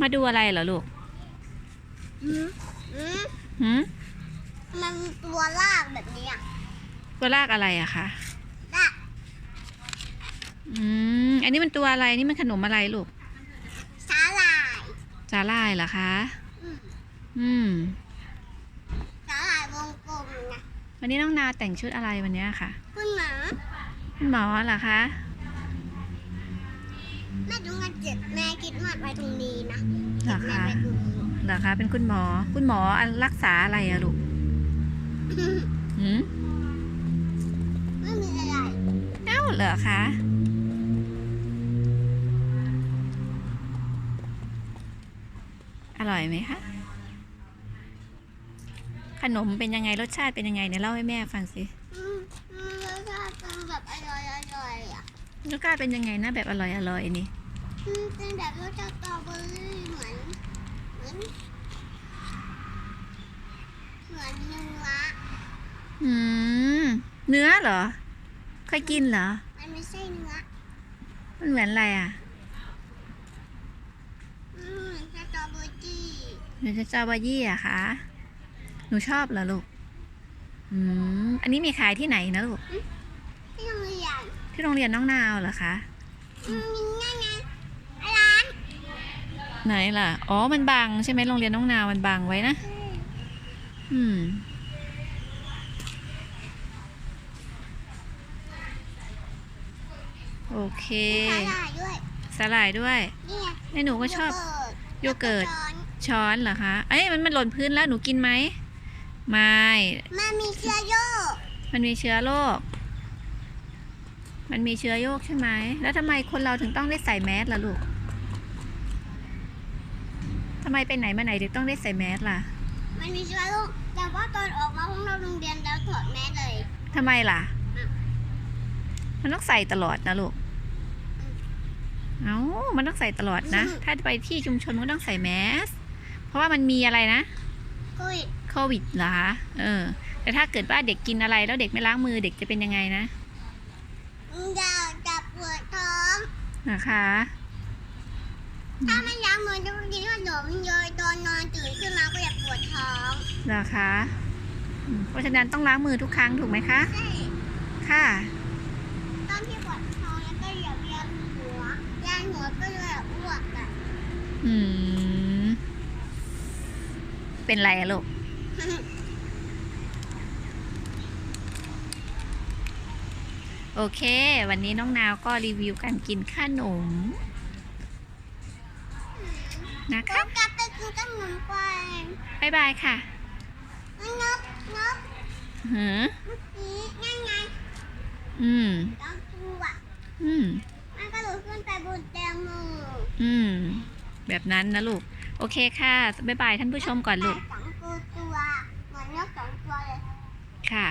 มาดูอะไรเหรอลูกอืมอืมหืมมันมีตัวลากแบบนี้อะตัวลากอะไรอะคะลากอืมอันนี้มันตัวอะไรนี่มันขนมอะไรลูกสาหร่ายจาล่ายเหรอคะ อืมอืมสาหร่ายวงกลมนะวันนี้น้องนาแต่งชุดอะไรวันเนี้ยค่ะคุณหมอคุณหมอเหรอคะ แม่ดูงานเจ็บแม่คิดว่าไว้ตรงนี้นะเหรอแม่คะไว้ตรงนี้เหรอคะ เป็นคุณหมอ คุณหมอรักษาอะไรอะลูกหืมไม่มีอะไรเอ้าเหรอคะอร่อยไหมคะ ขนมเป็นยังไงรสชาติเป็นยังไงเนี่ยเล่าให้แม่ฟังสิ อืมอืมรสชาติเป็นแบบอร่อยอร่อย อะรสชาติเป็นยังไงนะแบบอร่อยอร่อยนี่อืมเป็นแบบรสชาติสตรอเบอรี่เหมือนเหมือนเหมือนเนื้ออืมเนื้อเหรอเคยกินเหรอ มันไม่ใช่เนื้อ มันเหมือนอะไรอะอืมสตรอเบอรี่หนูจะจาวายี่อะคะ หนูชอบเหรอลูก อืม อันนี้มีขายที่ไหนนะลูกที่โรงเรียน ที่โรงเรียนน้องนาวเหรอคะอืมมีง่ายไงร้านไหนล่ะ อ๋อ มันบังใช่ไหมโรงเรียนน้องนาวมันบังไว้นะ อืม โอเคสาหร่ายด้วยสลายด้วยนี่ไงแม่หนูก็ชอบโยเกิร์ตช้อนช้อนเหรอคะ เอ้ยมันมันหล่นพื้นแล้วหนูกินไหม ไม่ มันมีเชื้อโรค มันมีเชื้อโรค มันมีเชื้อโรคใช่ไหม แล้วทำไมคนเราถึงต้องได้ใส่แมสล่ะลูกทำไมไปไหนมาไหนถึงต้องได้ใส่แมสล่ะ มันมีเชื้อโรคแต่ว่าตอนออกมาห้องเราโรงเรียนแล้วถอดแมสเลยทำไมล่ะ มันต้องใส่ตลอดนะลูก เอ้ามันต้องใส่ตลอดนะ ถ้าไปที่ชุมชนมันก็ต้องใส่แมส เพราะว่ามันมีอะไรนะ โควิด โควิดเหรอคะ เออ แต่ถ้าเกิดว่าเด็กกินอะไรแล้วเด็กไม่ล้างมือเด็กจะเป็นยังไงนะ อยากจะปวดท้อง นะคะ ถ้าไม่ล้างมือจะกินขนมเยอะตอนนอนตื่นขึ้นมาก็อยากปวดท้องเหรอคะอืมเพราะฉะนั้นต้องล้างมือทุกครั้งถูกไหมคะ ใช่ค่ะ ตอนที่ปวดท้องแล้วก็อยากเวียนหัวเวียนหัวก็เลยอยากอ้วกอะอืม เป็นไรอะลูก โอเค วันนี้น้องนาวก็รีวิวการกินขนมนะก็คะกลับไปกินขนมปังบ๊ายบายค่ะนกนกหือเมื่อกี้นั่นไงอืมตอนตัวอืมมันก็หลุดขึ้นไปบนแตงโมอืม แบบนั้นนะลูก โอเคค่ะบ๊ายบายท่านผู้ชมก่อนลูกสองตัวตัวเหมือนนกสองตัวเลยค่ะ